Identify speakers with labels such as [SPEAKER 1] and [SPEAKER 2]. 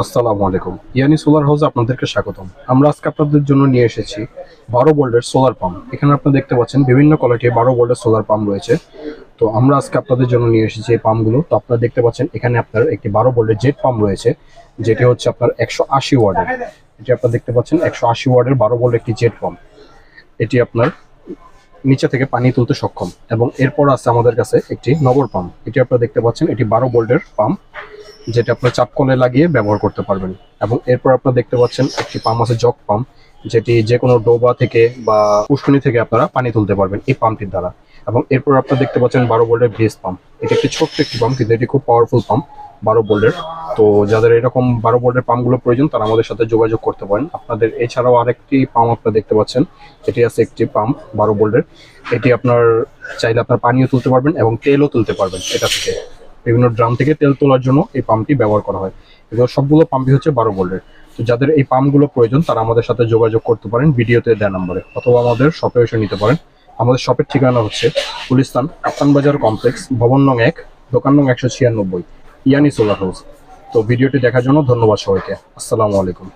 [SPEAKER 1] আসসালামু আলাইকুম। ইয়ানি সোলার হাউসে আপনাদেরকে স্বাগতম। আমরা আজকে আপনাদের জন্য নিয়ে এসেছি বারো বোল্টের সোলার পাম্প। এখানে আপনারা দেখতে পাচ্ছেন বিভিন্ন কোয়ালিটির বারো বোল্টের সোলার পাম্প রয়েছে। তো আমরা আজকে আপনাদের জন্য নিয়ে এসেছি এই পাম্পগুলো। তো আপনারা দেখতে পাচ্ছেন এখানে আপনার একটি বারো বোল্টের জেট পাম্প রয়েছে, যেটি হচ্ছে আপনার একশো আশি ওয়ার্ডের এটি আপনারা দেখতে পাচ্ছেন একশো আশি ওয়ার্ডের বারো বোল্টের একটি জেট পাম্প। এটি আপনার নিচে থেকে পানি তুলতে সক্ষম এবং এরপর আছে আমাদের কাছে একটি নগর পাম্প। এটি আপনারা দেখতে পাচ্ছেন এটি বারো বোল্টের পাম্প। যেটা আপনার চাপ কলে লাগিয়ে ব্যবহার করতে পারবেন। এবং এরপর আপনারা দেখতে পাচ্ছেন একটি পাম্প আছে জগ পাম্প যেটি যে কোনো ডোবা থেকে বা পুষ্কনি থেকে আপনারা পানি তুলতে পারবেন এই পাম্পটির দ্বারা। এবং এরপর আপনারা দেখতে পাচ্ছেন বারো বোল্টের ব্রিজ পাম্প এটি একটি ছোট্ট একটি পাম্প কিন্তু এটি খুব পাওয়ারফুল পাম্প বারো বোল্টের। তো যাদের এরকম বারো বোল্টের পাম্পগুলো প্রয়োজন, তারা আমাদের সাথে যোগাযোগ করতে পারেন। আপনাদের এছাড়াও আরেকটি পাম্প আপনারা দেখতে পাচ্ছেন এটি আছে একটি পাম্প বারো বোল্টের। এটি আপনার চাইলে আপনার পানিও তুলতে পারবেন এবং তেলও তুলতে পারবেন এটা থেকে। বিভিন্ন ড্রাম থেকে তেল তোলার জন্য এই পাম্পটি ব্যবহার করা হয়। এগুলো সবগুলো পাম্পই হচ্ছে বারো বোল্টের তো যাদের এই পাম্পগুলো প্রয়োজন, তারা আমাদের সাথে যোগাযোগ করতে পারেন, ভিডিওতে দেওয়া নম্বরে, অথবা আমাদের শপে এসে নিতে পারেন। আমাদের শপের ঠিকানা হচ্ছে গুলিস্তান, কাপ্তান বাজার কমপ্লেক্স, ভবন নং এক, দোকান নং একশো ছিয়ানব্বই, ইয়ানি সোলার হাউস। তো ভিডিওটি দেখার জন্য ধন্যবাদ সবাইকে। আসসালামু আলাইকুম।